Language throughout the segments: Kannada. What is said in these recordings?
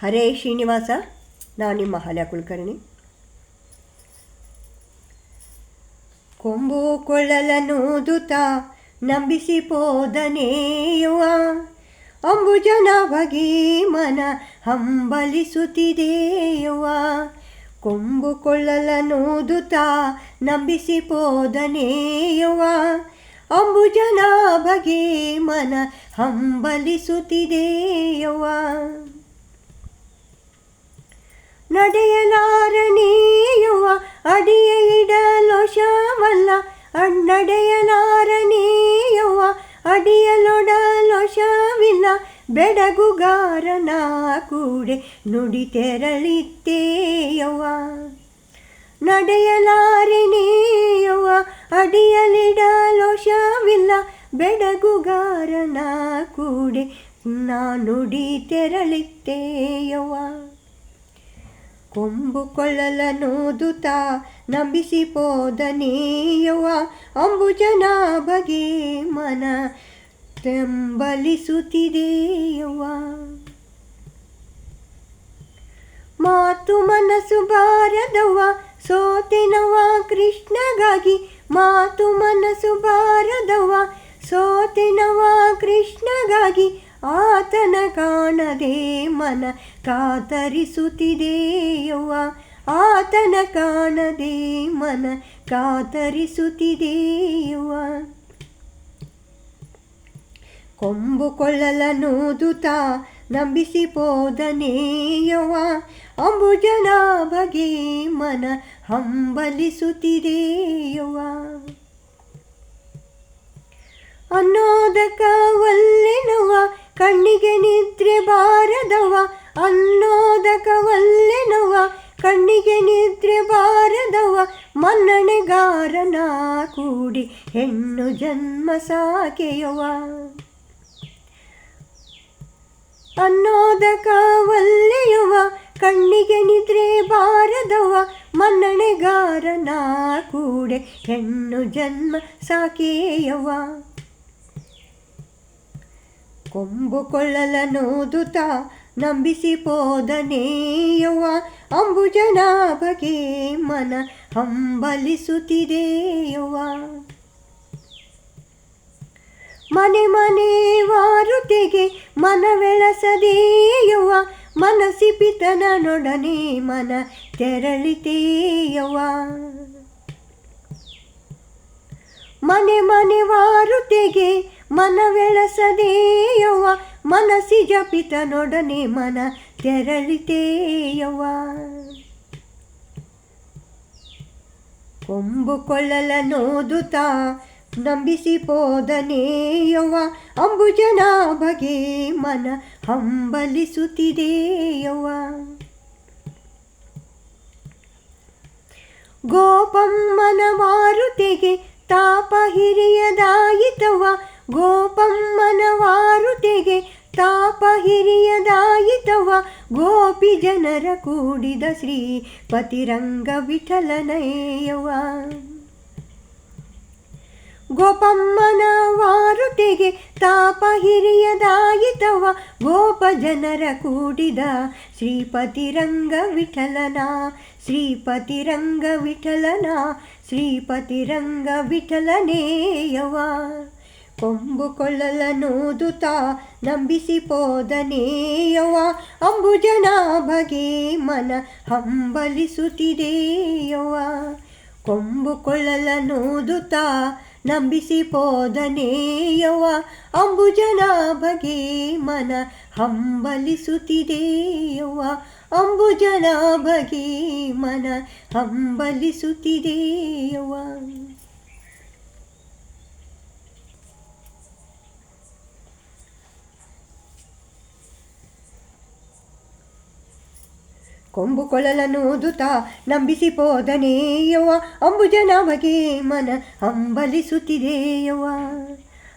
ಹರೇ ಶ್ರೀನಿವಾಸ, ನಾನು ನಿಮ್ಮ ಹಲ ಕುಲಕರ್ಣಿ. ಕೊಂಬು ಕೊಳ್ಳಲನೂದುತ ನಂಬಿಸಿ ಪೋದನೆಯುವ, ಅಂಬುಜನ ಬಗೆ ಮನ ಹಂಬಲಿಸುತ್ತಿದೆಯುವ. ಕೊಂಬು ಕೊಳ್ಳಲನೂದುತ ನಂಬಿಸಿ ಪೋದನೆಯುವ, ಅಂಬುಜನ ಬಗೆ ಮನ ಹಂಬಲಿಸುತ್ತಿದೆಯುವ. ನಡೆಯಲಾರನೆಯುವ ಅಡಿಯ ಇಡಲು ಶವಲ್ಲ. ನಡೆಯಲಾರನೀಯುವ ಅಡಿಯಲೊಡಲು ಶವಿಲ್ಲ. ಬೆಡಗುಗಾರನ ಕೂಡೆ ನುಡಿ ತೆರಳಿತ್ತೇಯವ್ವ. ನಡೆಯಲಾರನೆಯುವ ಅಡಿಯಲಿಡಲು ಶವಿಲ್ಲ. ಬೆಡಗುಗಾರನ ಕೂಡೆ ನಾ ನುಡಿ ತೆರಳಿತ್ತೇಯವ್ವ. ಕೊಂಬು ನೋದುತ ನಂಬಿಸಿ ಪೋದನೇಯವ ಅಂಬುಜನ ಬಗೆ ಮನ ತೆಂಬಲಿಸುತ್ತಿದೆಯುವ ಮಾತು ಮನಸ್ಸು ಬಾರದವ್ವ ಸೋತೆನವ ಕೃಷ್ಣಗಾಗಿ. ಮಾತು ಮನಸ್ಸು ಬಾರದವ್ವ ಸೋತೆನವ ಕೃಷ್ಣಗಾಗಿ. ಆತನ ಕಾಣದೆ ಮನ ಕಾತರಿಸುತ್ತಿದೆಯವ್ವ. ಆತನ ಕಾಣದೆ ಮನ ಕಾತರಿಸುತ್ತಿದೆಯವ್ವ. ಕೊಂಬು ನಂಬಿಸಿ ಪೋದನೇಯವ್ವ. ಅಂಬುಜನ ಬಗೆ ಮನ ಹಂಬಲಿಸುತ್ತಿದೆಯವ್ವ. ಅನ್ನೋದಕವಲ್ಲೆನವ ಕಣ್ಣಿಗೆ ನಿದ್ರೆ ಬಾರದವ, ಅನ್ನೋದಕವಲ್ಲೆನವ. ಕಣ್ಣಿಗೆ ನಿದ್ರೆ ಬಾರದವ, ಮನ್ನಣೆಗಾರನ ಕೂಡಿ ಹೆಣ್ಣು ಜನ್ಮ ಸಾಕೆಯವ. ಅನ್ನೋದಕವಲ್ಲೆಯವ, ಕಣ್ಣಿಗೆ ನಿದ್ರೆ ಬಾರದವ, ಮನ್ನಣೆಗಾರನ ಕೂಡೆ ಹೆಣ್ಣು ಜನ್ಮ ಸಾಕೆಯವ. ಕೊಂಬು ನಂಬಿಸಿ ಪೋದನೇಯವ್ವ ಅಂಬುಜನ ಬಗೆ ಮನ ಹಂಬಲಿಸುತ್ತಿದೆಯವ್ವ. ಮನೆ ಮನೆ ವಾರುತೆಗೆ ಮನವೆಳಸದೆಯವ್ವ ಮನಸಿಪಿತನ ನೊಡನೆ ಮನ ತೆರಳಿತೇಯವ ಮನೆ ಮನೆ ವಾರುತೆಗೆ ಮನವೆಳಸದೆಯವ್ವ ಮನಸಿ ಜಪಿತನೊಡನೆ ಮನ ತೆರಳಿತೇಯವ್ವ ಕೊಂಬು ಕೊಳ್ಳಲ ನೋದುತ ನಂಬಿಸಿ ಪೋದನೇಯವ್ವ ಅಂಬುಜನ ಬಗೆ ಮನ ಹಂಬಲಿಸುತ್ತಿದೆಯವ್ವ ಗೋಪಮ್ಮನ ವಾರುತೆಗೆ ತಾಪ ಹಿರಿಯದಾಯಿತವ ಗೋಪಮ್ಮನ ವಾರುತೆಗೆ ತಾಪ ಹಿರಿಯದಾಯಿತವ ಗೋಪಿ ಜನರ ಕೂಡಿದ ಶ್ರೀ ಪತಿರಂಗ ವಿಠಲನಯ್ಯವ ಗೋಪಮ್ಮನ ವಾರುತೆಗೆ ತಾಪ ಹಿರಿಯದಾಯಿತವ ಗೋಪ ಜನರ ಕೂಡಿದ ಶ್ರೀಪತಿರಂಗ ವಿಠಲನ ಶ್ರೀಪತಿರಂಗ ವಿಠಲನ ಶ್ರೀಪತಿರಂಗ ವಿಠಲನೇಯವ ಕೊಂಬು ನೋದುತ ನಂಬಿಸಿ ಪೋದನೇಯವ ಬಗೆ ಮನ ಹಂಬಲಿಸುತ್ತಿದೆಯವ ಕೊಂಬು ನೋದುತ ನಂಬಿಸಿ ಪೋದನೇಯವ ಅಂಬುಜನ ಬಗೆ ಮನ ಹಂಬಲಿಸುತ್ತಿದೆಯವ ಅಂಬುಜನ ಬಗೆ ಮನ ಹಂಬಲಿಸುತ್ತಿದೆಯವ ಕೊಂಬು ಕೊಳಲನೂದುತ ನಂಬಿಸಿ ಪೋದನೇಯವ ಅಂಬುಜನ ಬಗೆ ಮನ ಹಂಬಲಿಸುತ್ತಿದೆಯವ್ವ.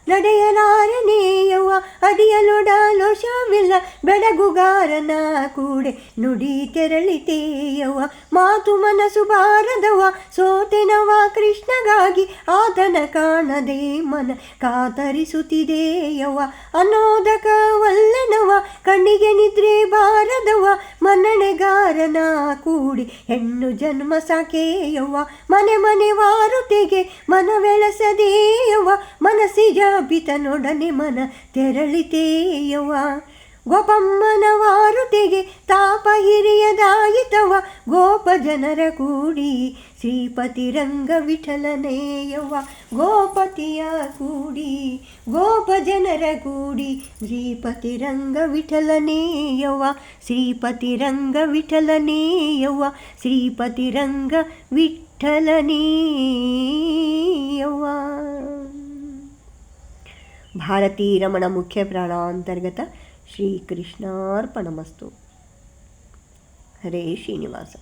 ನಡೆಯಲಾರನೇಯವ್ವ, ಅಡಿಯಲೊಡಲು ಶವಿಲ್ಲ, ಬೆಡಗುಗಾರನ ಕೂಡೆ ನುಡಿ ತೆರಳಿತೇಯವ್ವ. ಮಾತು ಮನಸ್ಸು ಬಾರದವ ಸೋತೆನವ ಕೃಷ್ಣಗಾಗಿ ಆತನ ಕಾಣದೆ ಮನ ಕಾತರಿಸುತ್ತಿದೆಯವ್ವ. ಅನೋದಕವಲ್ಲನವ ಕಣ್ಣ ಕಣ್ಣಿಗೆ ನಿದ್ರೆ ಬಾರದವ ಮನ್ನಣೆಗಾರನ ಕೂಡಿ ಹೆಣ್ಣು ಜನ್ಮ ಸಾಕೇಯವ್ವ. ಮನೆ ಮನೆ ವಾರುತೆಗೆ ಮನವೆಳಸದೇಯವ್ವ ಮನಸ್ಸಿಜ ಬಿತನೊಡನೆ ಮನ ತೆರಳಿತೇಯವ್ವ. ಗೋಪಮ್ಮನ ವಾರುತೆಗೆ ತಾಪ ಹಿರಿಯದಾಯಿತವ ಗೋಪ ಜನರ ಕೂಡಿ ಶ್ರೀಪತಿ ರಂಗ ವಿಠಲನೇಯವ್ವ. ಗೋಪತಿಯ ಕೂಡಿ, ಗೋಪ ಜನರ ಕೂಡಿ ಶ್ರೀಪತಿ ರಂಗ ವಿಠಲನೇಯವ್ವ. ಶ್ರೀಪತಿ ರಂಗ ವಿಠಲನೇಯವ್ವ. ಶ್ರೀಪತಿ ರಂಗ ವಿಠಲನೇಯವ್ವ. ಭಾರತೀ ರಮಣ ಮುಖ್ಯ ಪ್ರಾಣಾಂತರ್ಗತ ಶ್ರೀಕೃಷ್ಣಾರ್ಪಣಮಸ್ತು. ಹರೇ ಶ್ರೀನಿವಾಸ.